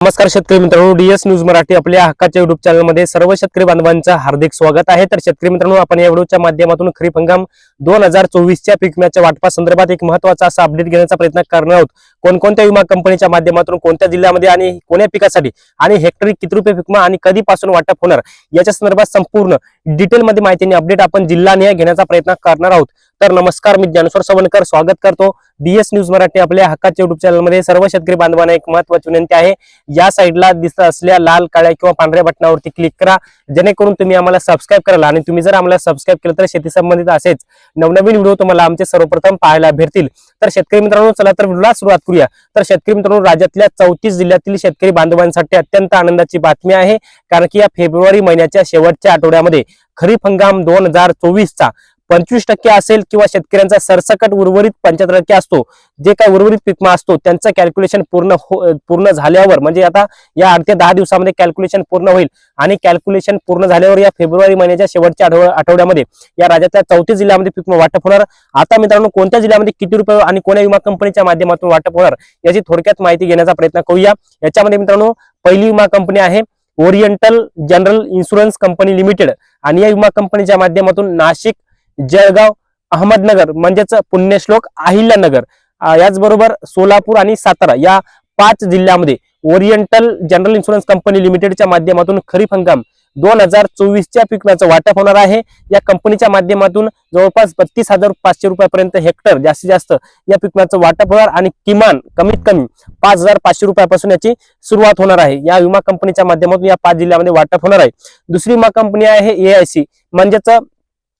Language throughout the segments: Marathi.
नमस्कार शेतकरी मित्रांनो डीएस न्यूज मराठी आपल्या हक्काच्या युट्यूब चॅनलमध्ये सर्व शेतकरी बांधवांचं हार्दिक स्वागत आहे. तर शेतकरी मित्रांनो आपण या व्हिडिओच्या माध्यमातून खरीप हंगाम दोन हजार चोवीसच्या पीक विम्याच्या वाटपा संदर्भात एक महत्त्वाचा असा अपडेट घेण्याचा प्रयत्न करणार आहोत. कोणकोणत्या विमा कंपनीच्या माध्यमातून कोणत्या जिल्ह्यामध्ये आणि कोण्या पिकासाठी आणि हेक्टरी किती रुपये विमा आणि कधीपासून वाटप होणार याच्या संदर्भात संपूर्ण डिटेलमध्ये माहिती आणि अपडेट आपण जिल्हानिहाय घेण्याचा प्रयत्न करणार आहोत. तर नमस्कार मी ज्ञानेश्वर सवनकर स्वागत करतो डीएस न्यूज मराठी आपल्या हक्काच्या युट्यूब चॅनलमध्ये सर्व शेतकरी बांधवांना एक महत्वाची विनंती आहे. या साईडला दिसत असलेल्या लाल काळ्या किंवा पांढऱ्या बटनावरती क्लिक करा. जेणेकरून तुम्ही आम्हाला सबस्क्राईब कराल आणि तुम्ही जर आम्हाला सबस्क्राईब केलं तर शेती संबंधित असेच नवनवीन व्हिडिओ तुम्हाला आमचे सर्वप्रथम पाहायला भेटतील. तर शेतकरी मित्रांनो चला तर व्हिडिओला सुरुवात करूया. तर शेतकरी मित्रांनो राज्यातल्या चौतीस जिल्ह्यातील शेतकरी बांधवांसाठी अत्यंत आनंदाची बातमी आहे. कारण की या फेब्रुवारी महिन्याच्या शेवटच्या आठवड्यामध्ये खरीप हंगाम दोन हजार चोवीसचा पंचवीस टक्के असेल किंवा शेतकऱ्यांचा सरसकट उर्वरित पंच्याहत्तर टक्के असतो जे काही उर्वरित पिकमा असतो त्यांचं कॅल्क्युलेशन पूर्ण हो- पूर्ण झाल्यावर म्हणजे आता या आठ ते दहा दिवसामध्ये कॅल्क्युलेशन पूर्ण होईल. आणि कॅल्क्युलेशन पूर्ण झाल्यावर या फेब्रुवारी महिन्याच्या शेवटच्या आठवड्यामध्ये या राज्यातल्या चौथ्या जिल्ह्यामध्ये पिकमा वाटप होणार. आता मित्रांनो कोणत्या जिल्ह्यामध्ये किती रुपये आणि कोण्या विमा कंपनीच्या माध्यमातून वाटप होणार याची थोडक्यात माहिती घेण्याचा प्रयत्न करूया. याच्यामध्ये मित्रांनो पहिली विमा कंपनी आहे Oriental general insurance company limited आणि या विमा कंपनीच्या माध्यमातून नाशिक जळगाव अहमदनगर म्हणजेच पुण्यश्लोक अहिल्यानगर. याचबरोबर सोलापूर आणि सातारा या पाच जिल्ह्यामध्ये ओरिएंटल जनरल इन्शुरन्स कंपनी लिमिटेडच्या माध्यमातून खरीप हंगाम दोन हजार चोवीसच्या पिकण्याचं वाटप होणार आहे. या कंपनीच्या माध्यमातून जवळपास बत्तीस हजार पाचशे रुपयापर्यंत हेक्टर जास्तीत जास्त या पिकण्याचं वाटप होणार आणि किमान कमीत कमी पाच हजार पाचशे रुपयापासून याची सुरुवात होणार आहे. या विमा कंपनीच्या माध्यमातून या पाच जिल्ह्यामध्ये वाटप होणार आहे. दुसरी विमा कंपनी आहे एआयसी म्हणजेच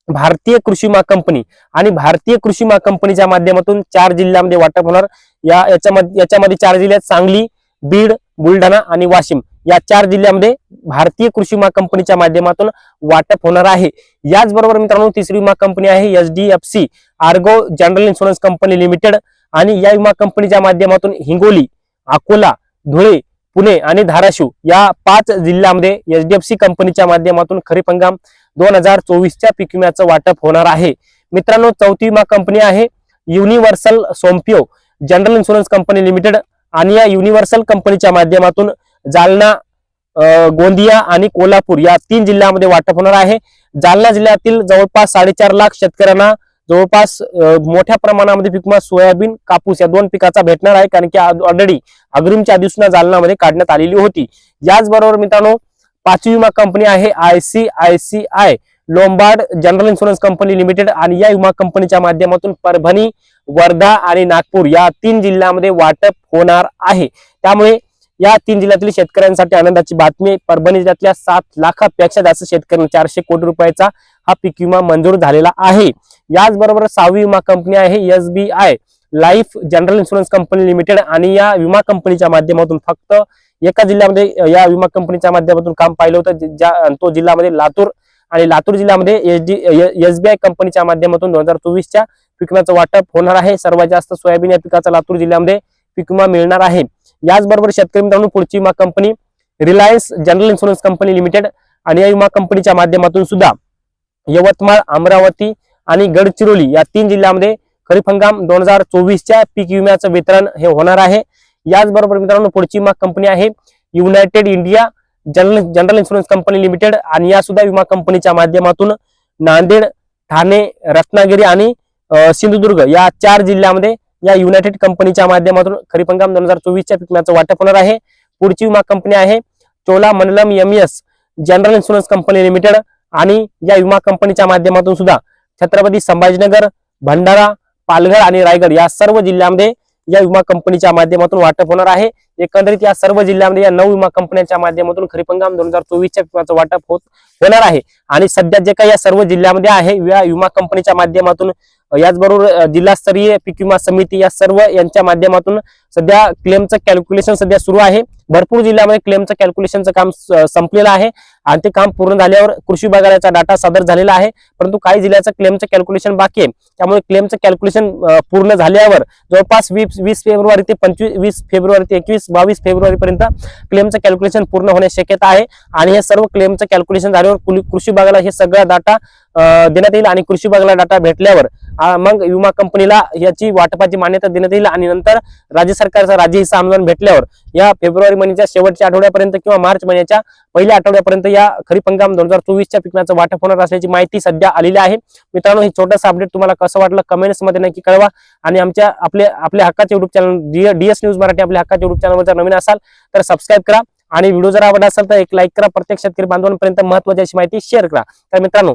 भारतीय कृषी विमा कंपनी आणि भारतीय कृषी विमा कंपनीच्या माध्यमातून चार जिल्ह्यामध्ये वाटप होणार. या याच्यामध्ये याच्यामध्ये चार जिल्ह्यात सांगली बीड बुलढाणा आणि वाशिम. या चार जिल्ह्यामध्ये भारतीय कृषी विमा कंपनीच्या माध्यमातून वाटप होणार आहे. याचबरोबर मित्रांनो तिसरी विमा कंपनी आहे H D F C Ergo general insurance company limited आणि या विमा कंपनीच्या माध्यमातून हिंगोली अकोला धुळे पुणे आणि धाराशिव या पाच जिल्ह्यामध्ये एच डी एफ सी कंपनीच्या माध्यमातून खरीप हंगाम दोन हजार चोवीसच्या पीक विम्याचं वाटप होणार आहे. मित्रांनो चौथी विमा कंपनी आहे Universal Sompo general insurance company limited आणि या युनिव्हर्सल कंपनीच्या माध्यमातून जालना गोंदिया आणि कोल्हापूर या तीन जिल्ह्यामध्ये वाटप होणार आहे. जालना जिल्ह्यातील जवळपास साडेचार लाख शेतकऱ्यांना जवळपास मोठ्या प्रमाणामध्ये पिकमा सोयाबीन कापूस या दोन पिकाचा भेटणार आहे कारण की ऑलरेडी अग्रिमच्या अधिसूचना जालनामध्ये काढण्यात आलेली होती. याचबरोबर मित्रांनो पाचवी विमा कंपनी आहे I C I C I Lombard general insurance company limited आणि या विमा कंपनीच्या माध्यमातून परभणी वर्धा आणि नागपूर या तीन जिल्ह्यामध्ये वाटप होणार आहे. त्यामुळे या तीन जिल्ह्यातील शेतकऱ्यांसाठी आनंदाची बातमी परभणी जिल्ह्यातल्या सात लाखापेक्षा जास्त शेतकऱ्यांना चारशे कोटी रुपयाचा हा पीक विमा मंजूर झालेला आहे. याचबरोबर सहावी विमा कंपनी आहे S B I life general insurance company limited आणि या विमा कंपनीच्या माध्यमातून फक्त एका जिल्ह्यामध्ये या विमा कंपनीच्या माध्यमातून काम पाहिलं होतं ज्या तो जिल्ह्यामध्ये लातूर आणि लातूर जिल्ह्यामध्ये एच डी एसबीआय कंपनीच्या माध्यमातून दोन हजार चोवीसच्या पीक वाटप होणार आहे. सर्वात जास्त सोयाबीन या पिकाचा लातूर जिल्ह्यामध्ये पीक विमा मिळणार आहे. याचबरोबर शेतकरी मित्रांनो पुढची विमा company Reliance general insurance company limited आणि या विमा कंपनीच्या माध्यमातून सुद्धा यवतमाळ अमरावती आणि गडचिरोली या तीन जिल्ह्यामध्ये खरीप हंगाम दोन हजार चोवीसच्या पीक विम्याचं वितरण हे होणार आहे. याचबरोबर मित्रांनो पुढची विमा कंपनी आहे United India general general insurance company limited आणि या सुद्धा विमा कंपनीच्या माध्यमातून नांदेड ठाणे रत्नागिरी आणि सिंधुदुर्ग या चार जिल्ह्यामध्ये या युनायटेड कंपनीच्या माध्यमातून खरीप हंगाम दोन हजार चोवीसच्या पीक विम्याचं वाटप होणार आहे. पुढची विमा कंपनी आहे Cholamandalam M S general insurance company limited. आणि या विमा कंपनीच्या माध्यमातून सुद्धा छत्रपती संभाजीनगर भंडारा पालघर आणि रायगड या सर्व जिल्ह्यामध्ये या विमा कंपनीच्या माध्यमातून वाटप होणार आहे. एकंदरीत या सर्व जिल्ह्यामध्ये या नऊ विमा कंपन्यांच्या माध्यमातून खरीप हंगाम दोन हजार चोवीसच्या विमाचं वाटप होत होणार आहे. आणि सध्या जे काही या सर्व जिल्ह्यामध्ये आहे या विमा कंपनीच्या माध्यमातून याचबरोबर जिल्हास्तरीय पीक विमा समिती या सर्व यांच्या माध्यमातून सध्या क्लेमचं कॅल्क्युलेशन सध्या सुरू आहे. भरपूर जिल्ह्यामध्ये क्लेमचं कॅल्क्युलेशनचं काम संपलेलं आहे. आणि ते काम पूर्ण झाल्यावर कृषी विभागाचा डाटा सादर झालेला आहे. परंतु काही जिल्ह्याचं क्लेमचं कॅल्क्युलेशन बाकी आहे. त्यामुळे क्लेमचं कॅल्क्युलेशन पूर्ण झाल्यावर जवळपास वीस वीस फेब्रुवारी ते पंचवीस वीस फेब्रुवारी ते एकवीस बावीस फेब्रुवारीपर्यंत क्लेमचं कॅल्क्युलेशन पूर्ण होण्याची शक्यता आहे. आणि हे सर्व क्लेमचं कॅल्क्युलेशन झाल्यावर कुल- कृषी विभागाला हे सगळा डाटा देण्यात येईल आणि कृषी विभागाला डाटा भेटल्यावर मग विमा कंपनीला याची वाटपाची मान्यता देण्यात येईल आणि नंतर राज्य सरकारचा राज्य हिस्सा अनुदान भेटल्यावर या फेब्रुवारी महिन्याच्या शेवटच्या आठवड्यापर्यंत किंवा मार्च महिन्याच्या पहिल्या आठवड्यापर्यंत या खरीप हंगाम दोन हजार चोवीसच्या पिकांचं वाटप होणार असल्याची माहिती सध्या आलेली आहे. मित्रांनो हे छोटंसं अपडेट तुम्हाला कसं वाटलं कमेंट्समध्ये नक्की कळवा आणि आमच्या आपले आपल्या हक्काचे YouTube channel DS news Marathi आपल्या हक्काच्या युट्यूब चॅनलवर जर नवीन असाल तर सबस्क्राईब करा आणि व्हिडिओ जर आवडला असेल तर एक लाईक करा. प्रत्येक शेतकरी बांधवांपर्यंत महत्वाची अशी माहिती शेअर करा. तर मित्रांनो